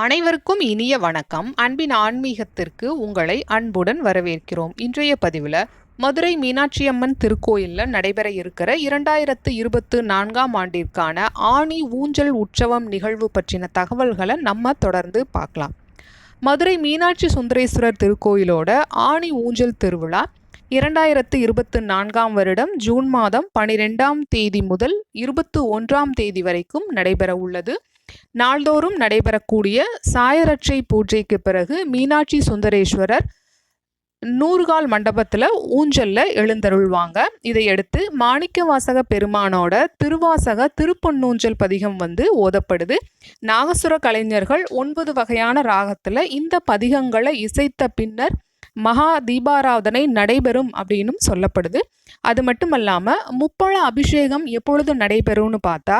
அனைவருக்கும் இனிய வணக்கம். அன்பின் ஆன்மீகத்திற்கு உங்களை அன்புடன் வரவேற்கிறோம். இன்றைய பதிவில் மதுரை மீனாட்சி அம்மன் திருக்கோயிலில் நடைபெற இருக்கிற இரண்டாயிரத்து இருபத்து நான்காம் ஆண்டிற்கான ஆணி ஊஞ்சல் உற்சவம் நிகழ்வு பற்றின தகவல்களை நம்ம தொடர்ந்து பார்க்கலாம். மதுரை மீனாட்சி சுந்தரேஸ்வரர் திருக்கோயிலோட ஆணி ஊஞ்சல் திருவிழா இரண்டாயிரத்து இருபத்து நான்காம் வருடம் ஜூன் மாதம் பனிரெண்டாம் தேதி முதல் இருபத்து ஒன்றாம் தேதி வரைக்கும் நடைபெற உள்ளது. நாள்தோறும் நடைபெறக்கூடிய சாயரட்சை பூஜைக்கு பிறகு மீனாட்சி சுந்தரேஸ்வரர் நூறுகால் மண்டபத்தில் ஊஞ்சலில் எழுந்தருள்வாங்க. இதையடுத்து மாணிக்க வாசக பெருமானோட திருவாசக திருப்பொன்னூஞ்சல் பதிகம் வந்து ஓதப்படுது. நாகசுர கலைஞர்கள் ஒன்பது வகையான ராகத்தில் இந்த பதிகங்களை இசைத்த பின்னர் மகா தீபாராதனை நடைபெறும் அப்படின்னும் சொல்லப்படுது. அது மட்டும் இல்லாமல் முப்பழ அபிஷேகம் எப்பொழுது நடைபெறும்னு பார்த்தா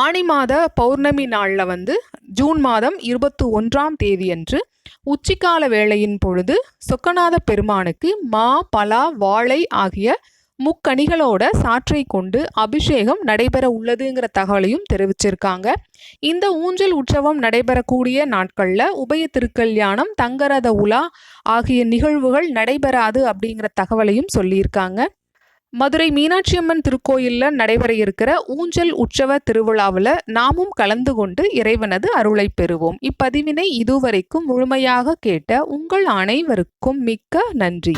ஆணி மாத பௌர்ணமி நாளில் வந்து ஜூன் மாதம் இருபத்தி ஒன்றாம் தேதியன்று உச்சிக்கால வேளையின் பொழுது சொக்கநாத பெருமானுக்கு மா பலா வாழை ஆகிய முக்கணிகளோட சாற்றை கொண்டு அபிஷேகம் நடைபெற உள்ளதுங்கிற தகவலையும் தெரிவிச்சிருக்காங்க. இந்த ஊஞ்சல் உற்சவம் நடைபெறக்கூடிய நாட்களில் உபய திருக்கல்யாணம் தங்கரத உலா ஆகிய நிகழ்வுகள் நடைபெறாது அப்படிங்கிற தகவலையும் சொல்லியிருக்காங்க. மதுரை மீனாட்சியம்மன் திருக்கோயிலில் நடைபெற இருக்கிற ஊஞ்சல் உற்சவ திருவிழாவில் நாமும் கலந்து கொண்டு இறைவனது அருளை பெறுவோம். இப்பதிவினை இதுவரைக்கும் முழுமையாக கேட்ட உங்கள் அனைவருக்கும் மிக்க நன்றி.